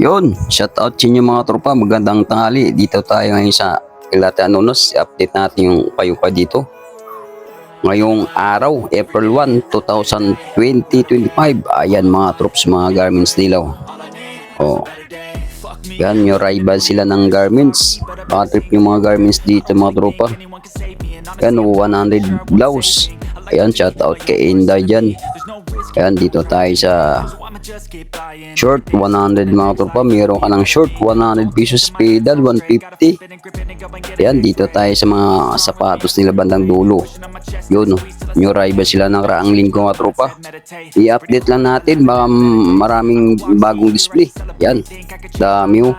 Yun, shout out sa inyo mga tropa. Magandang tanghali. Dito tayo ngayon sa Ilate Anonos. I-update natin yung kayo pa dito. Ngayong araw, April 1, 2025. Ayan mga troops, mga garments nila. Oh. Yan, yung rival sila ng garments. Mga trip yung mga garments dito mga tropa. Yan, 100 blouse. Ayan, shout out kay Inday dyan. Ayan, dito tayo sa short 100 mga tropa. Meron ka ng short 100 pesos pedal 150 yan dito tayo sa mga sapatos nila bandang dulo. Yun oh. new rival sila ng raang linggo mga tropa. I-update lang natin. Baka maraming bagong display. Yan dami oh.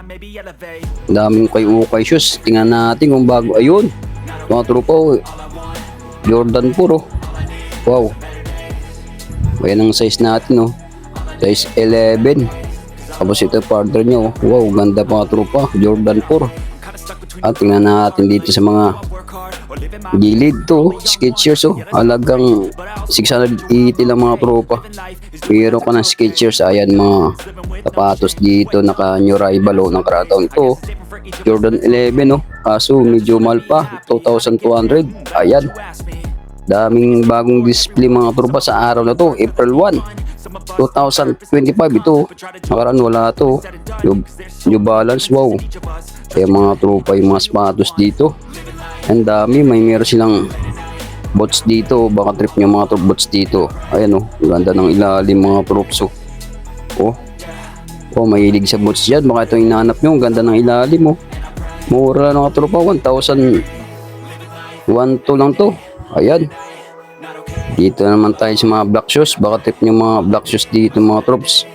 Daming kay ukay shoes. Tingnan natin kung bago. Ayun. Mga tropa oh. Jordan puro wow. Ayan ang size natin, oh. Size 11. Tapos ito partner niya, oh. Wow, ganda pa tropa. Jordan 4. At tingnan natin dito sa mga gilid to, oh. Skechers, oh. Alagang 680 lang mga tropa. Meron ka ng Skechers. Ayan, mga sapatos dito. Naka new rival, oh. Nakarataon ito, oh. Jordan 11, oh. Kaso, medyo mahal pa. 2,200. Ayan. Daming bagong display mga tropa sa araw na to, April 1, 2025 ito. Nakaraan wala to. New, new balance, wow. Kaya mga tropa yung mga sapatos dito. Ang dami, may meron silang bots dito. Baka trip nyo mga tropa bots dito. Ayan oh, ganda ng ilalim mga troops oh. Oh, oh mahilig sa bots dyan. Baka ito yung nanap nyo, ang ganda ng ilalim oh. Mura lang mga tropa, 1,000 1 to lang to. Ayan. Dito naman tayo sa mga black shoes. Baka tip nyo mga black shoes dito mga troops.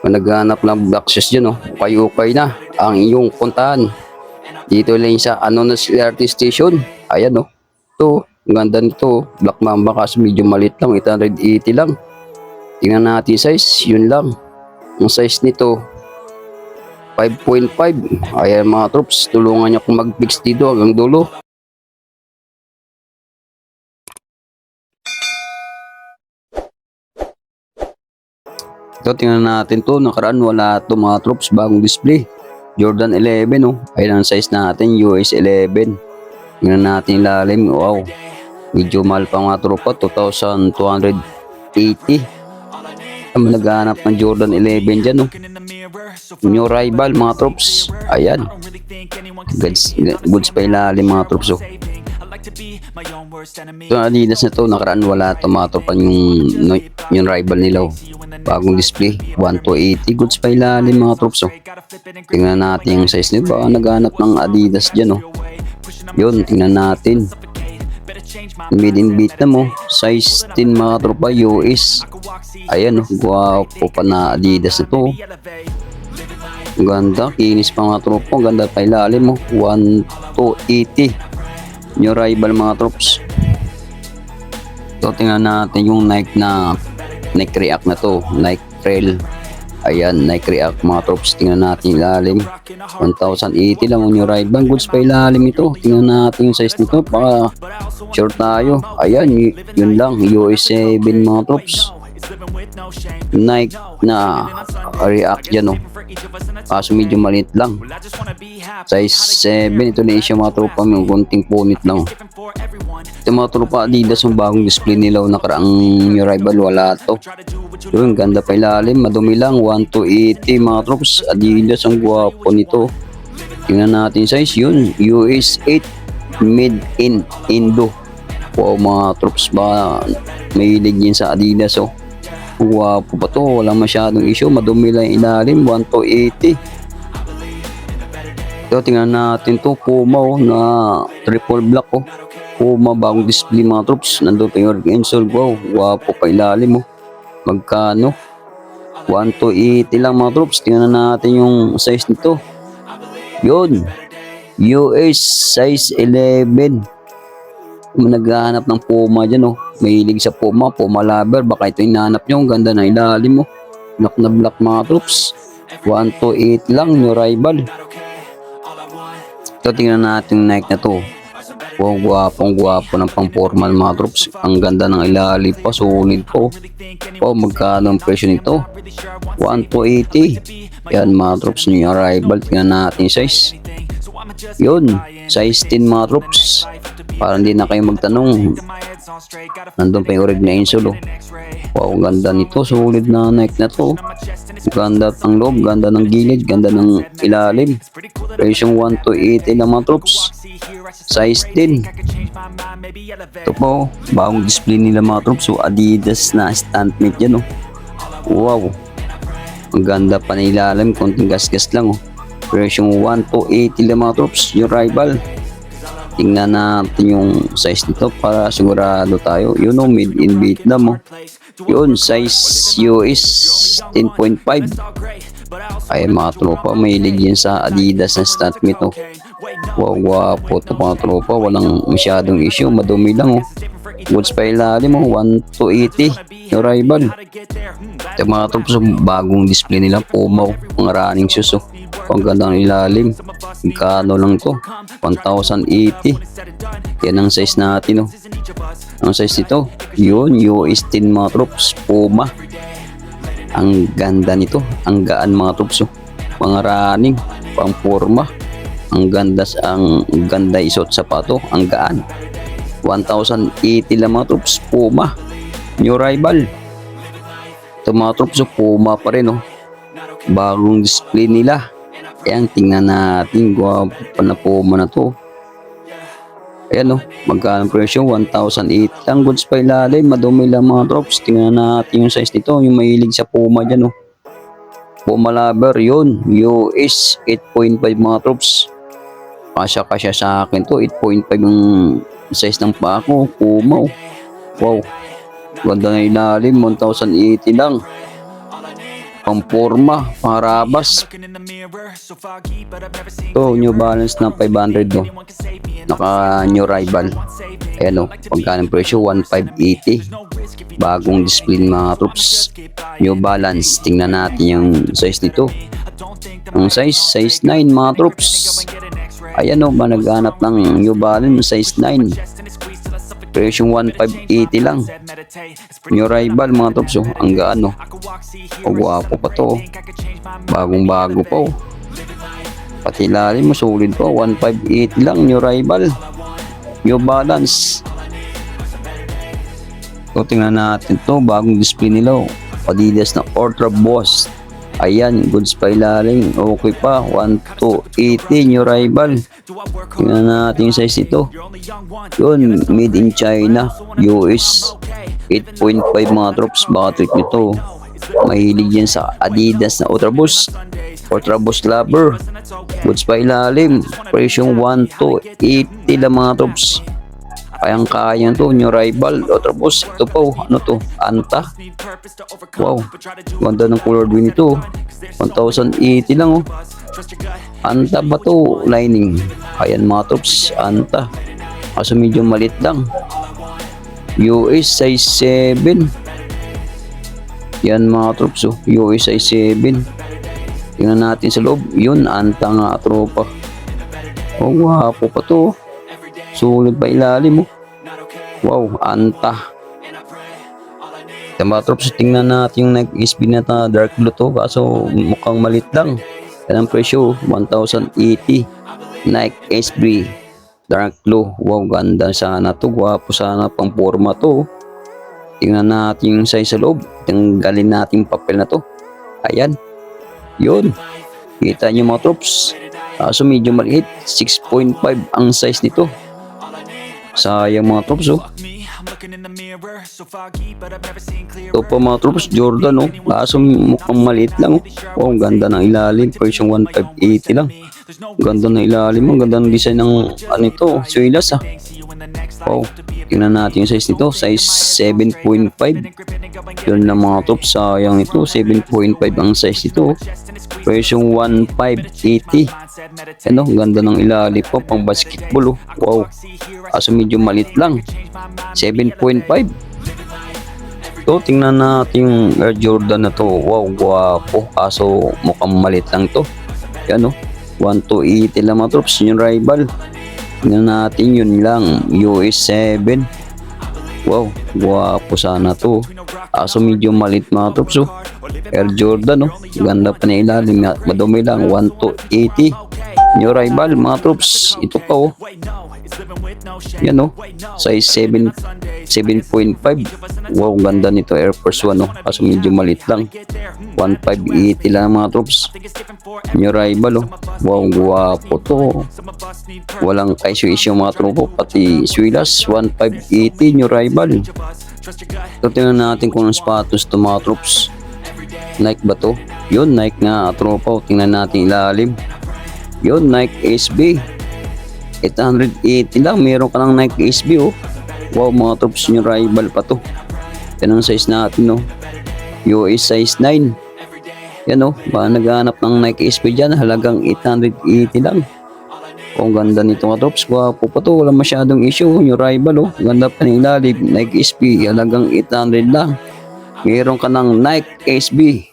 Kung naghanap ng black shoes dyan, oh, ukay-ukay na ang iyong puntahan. Dito lang sa Anonos LRT Station. Ayan, oh. Ito, ang ganda nito. Black Mamba kasi medyo malit lang. 880 lang. Tingnan natin size. Yun lang. Ang size nito, 5.5. Ayan mga troops, tulungan niyo akong mag-fix dito hanggang dulo. Ito, tingnan natin to. Nakaraan wala to mga troops. Bagong display. Jordan 11, oh. Ayan ang size natin. US 11. Tingnan natin yung lalim. Wow. Medyo mahal pa mga tropa. 2,280. Ang naghahanap ng Jordan 11 dyan, oh. New rival, mga troops. Ayan. Goods, goods pa ilalim, mga troops, oh. Ito Adidas na to, nakaraan wala to mga tropa yung, yung rival nila, oh. Bagong display, 1 to 80 goods pa ilalim mga troops oh. Tingnan natin yung size nito, baka naghanap ng Adidas dyan oh. Yun, tingnan natin. Made in Vietnam oh, size 10 mga tropa US. Ayan oh, guwapo pa na Adidas na to oh. Ganda, kinis pa mga tropa, ang ganda pa ilalim oh. 1 to 80. New rival mga troops. So tingnan natin yung Nike na Nike React na to, Nike Trail. Ayan, Nike React mga troops. Tingnan natin ilalim. 1,080 lang yung rival. Goods pa ilalim ito. Tingnan natin yung size nito. Baka short tayo. Ayan, yun lang. US 7 mga troops. Nike na React dyan oh. Kaso medyo maliit lang. Size 7. Ito na siya mga tropa. May kunting punit lang. Ito mga tropa Adidas yung bagong display nila. Nakaraang new rival. Wala to. Yun, ganda pa ilalim. Madumi lang. 1 to 80 mga troops. Adidas ang gwapo nito. Tingnan natin size. Yun. US 8. Made in Indo. Wow mga troops ba. Mahilig yun sa Adidas oh. Gwapo pa to. Walang masyadong issue. Madumi lang yung ilalim. 1 to 80. Ito, tingnan natin to. Puma oh, na triple black oh. Puma bagong display mga troops. Nandun pa yung insole. Wow, gwapo pa ilalim oh. Magkano? 1 to 80 lang mga troops. Tingnan natin yung size nito. Yun. US size 11. Naghahanap ng Puma dyan, oh. Mahilig sa Puma, Puma lover. Baka ito yung nahanap nyo. Ang ganda ng ilalim, oh. Black na black mga troops. 1 to 8 lang, new rival. Ito, tingnan natin yung Nike na to. Wow, gwapong gwapo ng pang formal mga troops. Ang ganda ng ilalim pa, sulit po. Wow, magkano ang presyo nito? 1 to 80. Yan mga troops, new arrival. Tingnan natin yung size. Yun, size 10 mga troops. Para hindi na kayo magtanong. Nandun pa yung orig na insole oh. Wow, ganda nito. Solid na neck na to. Ganda ang loob, ganda ng gilid, ganda ng ilalim. Presyong 1 to 80 lang mga troops. Size 10. Ito po, bagong display nila mga troops. So, Adidas na stand mate yan oh. Wow. Ang ganda pa na ilalim, konting gasgas lang oh. Presyong 1 to 80 lang mga troops. Yung rival. Tingnan natin yung size nito para sigurado tayo. Yun oh, made in Vietnam oh. Yun, size US 10.5. Ay mga tropa, may yan sa Adidas na stand mate oh. Wow, wapo ito mga tropa. Walang masyadong issue. Madumi lang oh. Goods pa ilalim oh. 1 to 80. Yung rival. Ito mga tropa, so, bagong display nila. Puma oh. Mga running shoes oh. Ang ganda ng ilalim. Magkano lang to? 1,080. Yan ang size natin oh. Ang size nito, yun, US 10 mga troops, Puma. Ang ganda nito, ang gaan mga troops oh. Mga running, pang forma. Ang ganda, ang ganda isot sa pato, ang gaan. 1,080 lang mga troops, Puma. New rival. Ito mga troops, oh, Puma pa rin oh. Bagong display nila. Ayan, tingnan natin. Gwapo pa na Puma na to. Ayan o, magkano presyo? 1,008 lang. Goods pa ilalim. Madumi lang mga drops. Tingnan natin yung size nito. Yung mahilig sa Puma dyan o. Puma lover yun. US 8.5 mga drops. Kasya kasya sa akin to. 8.5 yung size ng paa ko. Puma o. Wow. Ganda na ilalim. 1,080 lang. Pamporma. Pangarabas. Ito, New Balance na 500 no. Naka new rival. Ayan o, pagkano presyo? 1,580. Bagong display mga troops. New Balance. Tingnan natin yung size nito. Ang size, size 9 mga troops. Ayan o, ba naghanap ng New Balance size 9. Presyong 1,580 lang. New rival mga troops oh. Ang gaano. O gwapo pa to. oh. Bagong bago pa oh. Pati lalim mo solid pa. 158 lang new rival. New balance. So tingnan natin to. Bagong display nila. oh. Adidas na Ultra Boss. Ayan, goods pa ilalim. Okay pa. 1 to 80 new rival. Tingnan natin yung size nito. Yun, made in China. US. 8.5 mga drops. Baka trip nito. Mahilig yan sa Adidas na Ultra Boost. Ultra Boost Lover. Goods pa ilalim. Presyong 1 to 80 lang mga drops. Kayang kaya to. New rival. Ultra Boost. Ito po. Ano to? Anta. Wow. Ganda ng color green ito. 1,080 lang oh. Anta ba to? Lining. Ayan mga drops. Anta. Kaso medyo malit lang. US size 7. Yan mga troops oh. US size 7. Tingnan natin sa loob. Yun, anta nga tropa. Oh, wapo pa to. oh. Sulit pa ilalim oh. Wow, anta. Yan mga troops, tingnan natin yung nag-SB na ta dark blue to. Kaso mukhang malit lang. Yan ang presyo, 1,080. Nike SB dark blue. Wow, ganda sana to. Gwapo sana pang forma to. Tingnan natin yung size sa loob. Tanggalin natin yung papel na to. Ayan. Yun. Kita nyo mga troops. Kaso medyo maliit. 6.5 ang size nito. Sayang mga troops oh. Ito pa mga troops, Jordan oh. Kaso mukhang maliit lang oh. Wow, ang ganda ng ilalim. Version 1580 lang. Ganda ng ilalim. Ang ganda ng design ng ano ito. Suilas ah. Wow. Tingnan natin yung size nito. Size 7.5. Yun na mga top. Sayang ito. 7.5 ang size nito. Version 1580. Ano, ganda ng ilalim po. Pang basketball oh. Wow. Kaso medyo malit lang. 7.5. So, tingnan natin yung Air Jordan na to. Wow, guwapo. Kaso mukhang malit lang to. Yan oh. 1 to 80 lang mga troops. Yung rival. Tingnan natin yun lang. US 7. Wow, guwapo sana to. Kaso medyo malit mga troops oh. Air Jordan, no? Ganda pa na ilalim. Madumi lang. 1 to 80. New rival, mga troops. Ito pa, oh. Yan, no? Size 7, 7.5. Wow, ganda nito. Air Force 1, no? Kaso medyo malit lang. 1.580 lang, mga troops. New rival, oh. Wow, guwapo to. Walang kaisyo-isyo mga tropo. Pati Swilas, 1.580 new rival. So, tingnan natin kung ang sapatos to mga troops. Nike ba to? Yun, Nike nga tropa. O, Tingnan natin ilalim. Yun, Nike SB. 880 lang. Meron ka ng Nike SB oh. Wow, mga troops new rival pa to. Yan ang size natin oh. US size 9. Yan oh, ba naghanap ng Nike SB dyan, halagang 880 lang. Oh, ang ganda nito mga tops. Gwapo pa to. Wala masyadong issue. Yung rival, oh. Ganda pa ng ilalim. Nike SB. Halagang 800 lang. Meron ka ng Nike SB.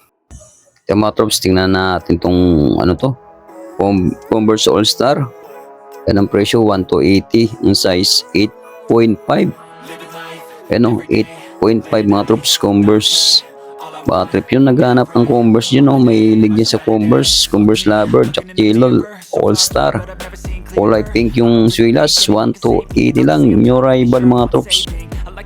Ito mga tops. Tingnan natin tong ano to. Converse All-Star. Yan ang presyo. 1 to 80. Ang size 8.5. Ano, 8.5 mga troops. Converse. Baka trip yun. Naghanap ng Converse yun. Oh. May ligyan sa Converse. Converse Lover. Jack Taylor. All-Star. Kulay pink yung Swilas, 1 to 80 lang. New rival mga troops.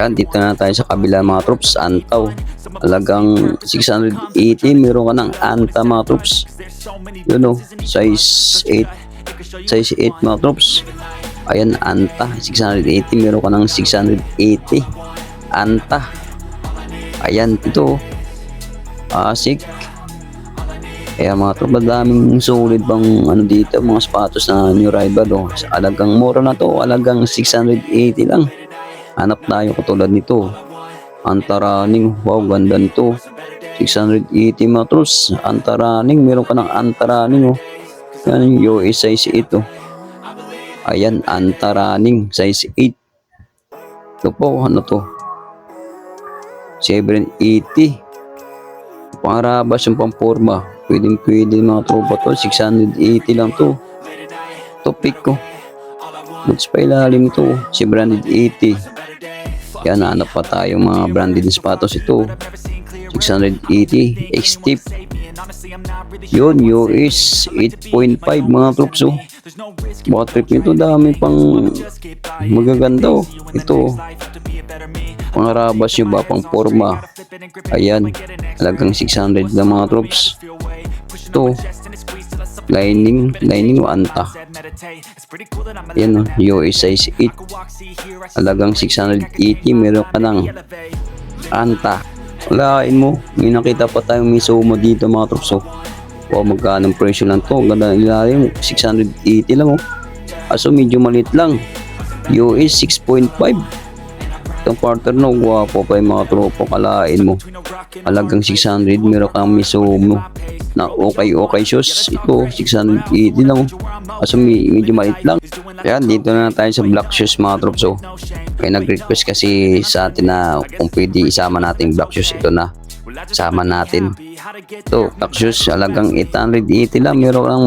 Yan, dito na tayo sa kabila mga troops. Antaw. Halagang 680. Meron ka ng Anta mga troops. Yun o, size 8. Size 8 mga troops. Ayan, Anta. 680. Meron ka ng 680. Anta. Ayan, ito. Asik. Kaya mga tropa, daming sulit bang ano dito, mga sapatos na new rival oh. Alagang mura na to, alagang 680 lang. Hanap tayo katulad nito. Antaraning, wow, ganda nito. 680 mga trus. Antaraning, meron ka ng antaraning oh. Yan US size 8 oh. Ayan, antaraning, size 8. Ito po, ano to? 780. Pangarabas yung pamporma. Pwedeng pwede mga tropa to. 680 lang to. Topic ko. Boots pa ilalim to. Si branded 80. Yan, hanap pa tayo mga branded sapatos ito. 680. X-tip. Yun, US 8.5 mga troops oh. Mga trip nito dami pang magaganda oh. Ito. Pangarabas yung ba pang forma. Ayan. Halagang 600 na mga troops. Ito. Lining. Lining o anta. Ayan o. US size 8. Halagang 680. Meron ka ng anta. Walain mo. May nakita pa tayong may sumo dito mga troops. Oh. Wow, magkano presyo lang to. Ang Ganda ilalim. 680 lang oh. Aso medyo maliit lang. US 6.5. Itong partner no, gwapo pa yung mga tropa kalain mo. Halagang 600, meron kang Mizuno na okay okay shoes. Ito, 680 lang. oh. Kaso medyo maliit lang. Yan, dito na tayo sa black shoes mga troops. Oh. May nag-request kasi sa atin na kung pwede isama natin black shoes. Ito na, sama natin. Ito, black shoes, halagang 880 lang. Meron kang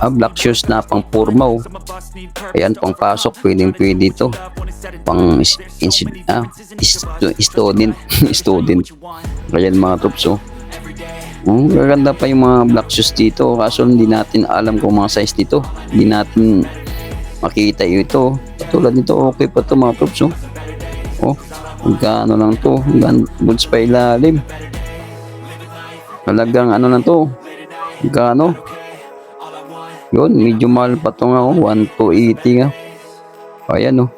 ah, black shoes na pang forma. Oh. Ayan, pang pasok, pwedeng pwede ito. Pang is, is, ah, is, student. student. Ayan mga troops. Oh. Oh, gaganda pa yung mga black shoes dito. Kaso hindi natin alam kung mga size dito. Hindi natin makita yung ito. Katulad nito, okay pa to mga troops. Oh, oh magkano lang to. Hanggang boots pa. Talagang ano na to. Gano? Yun, medyo mahal pa to nga. Oh. 1 to 80 nga. Ayan oh.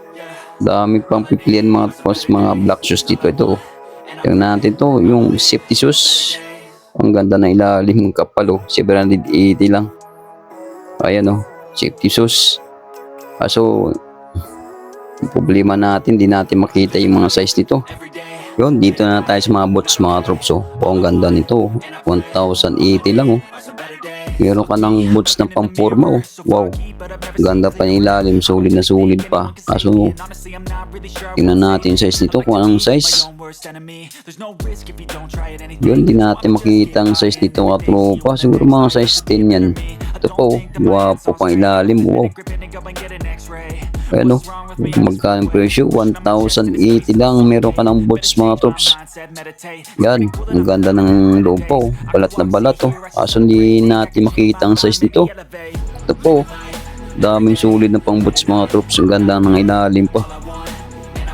Dami pang pipilian mga tapos mga black shoes dito. Ito oh. Tingnan natin to. Yung safety shoes. Ang ganda na ilalim ng kapal oh. 780 lang. Ayan oh. Safety shoes. Kaso, ang problema natin, di natin makita yung mga size nito. Yun, dito na tayo sa mga boots mga troops. Oh. Oh, ang ganda nito. oh. 1,080 lang oh. Meron ka ng boots na pamporma oh. Wow. Ganda pa ng ilalim. Solid na solid pa. Kaso, tingnan natin size nito. Kung anong size. Yun, di natin makita ang size nito mga tropa. Siguro mga size 10 yan. Ito po, wapo pang ilalim. Wow. Ayan o, magkano presyo? 1,080 lang. Meron ka ng boots mga troops. Yan, ang ganda ng loob po. Balat na balat oh. Kaso hindi natin makita ang size nito. Ito po, daming sulit na pang boots mga troops. Ang ganda ng ilalim pa.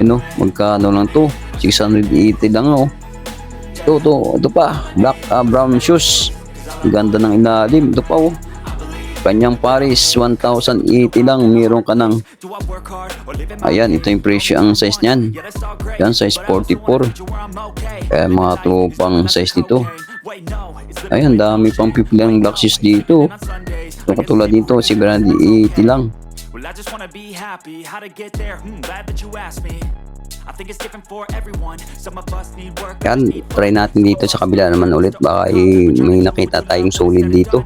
Ano, magkano lang to? 680 lang oh. Ito, ito, ito pa. Black ah, brown shoes. Ang ganda ng ilalim. Ito pa oh. Kanyang Paris, 1,080 lang. Meron ka ng Ayan, ito yung presyo ang size niyan. Yan, size 44. Kaya mga tropang size nito. Ayan, dami pang pipiliang black shoes dito. Ito katulad dito, si Brandy 80 lang. Well, I just wanna be happy. How to get there? Hmm, glad that you asked me. I think it's different for everyone. Some of us need work. Yan, try natin dito sa kabila naman ulit. Baka eh, may nakita tayong solid dito.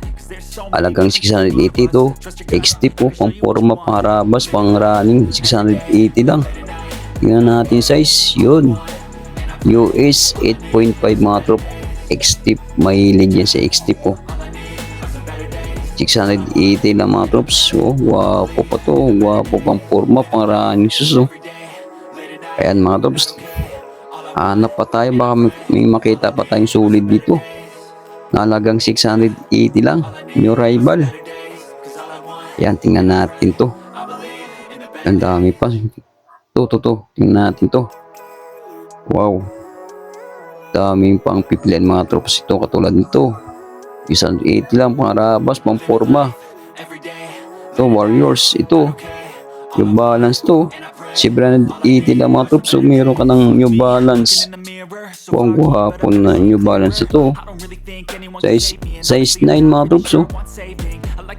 Alagang 680 to. XT po, pang forma, pang rabas, pang running. 680 lang. Tingnan natin size. Yun. US 8.5 mga trop. XT, may yan sa XT po. 680 lang mga troops. Oh, wapo pa to. Wapo pang forma, pang running shoes. Oh. Ayan mga troops. Hanap pa tayo. Baka may makita pa tayong solid dito. Nalagang 680 lang. New rival. Ayan, tingnan natin to. Ang dami pa. To, to, to. Tingnan natin to. Wow. Daming pang pipilian mga troops ito katulad nito. 680 lang pang arabas, pang forma. Ito, Warriors. Ito. New Balance to. Si brand 80 lang mga troops. So, meron ka ng New Balance. In the mirror, so Wow, ang gwapo na New Balance ito. Size, size 9 mga troops. Oh.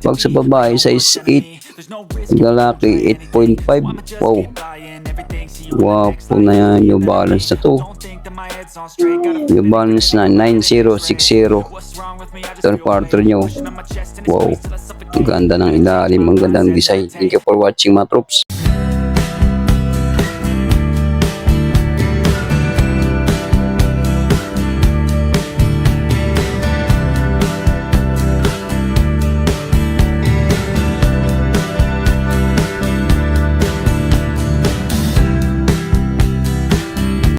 Pag sa babae, size 8. There's no risk Lalaki, 8.5. Wow. Wapo na yan New Balance na to. New Balance na 9060. what's wrong with me? I just Ito ang quarter nyo. Wow. Ang ganda ng ilalim, ang ganda ng design. Thank you for watching mga troops.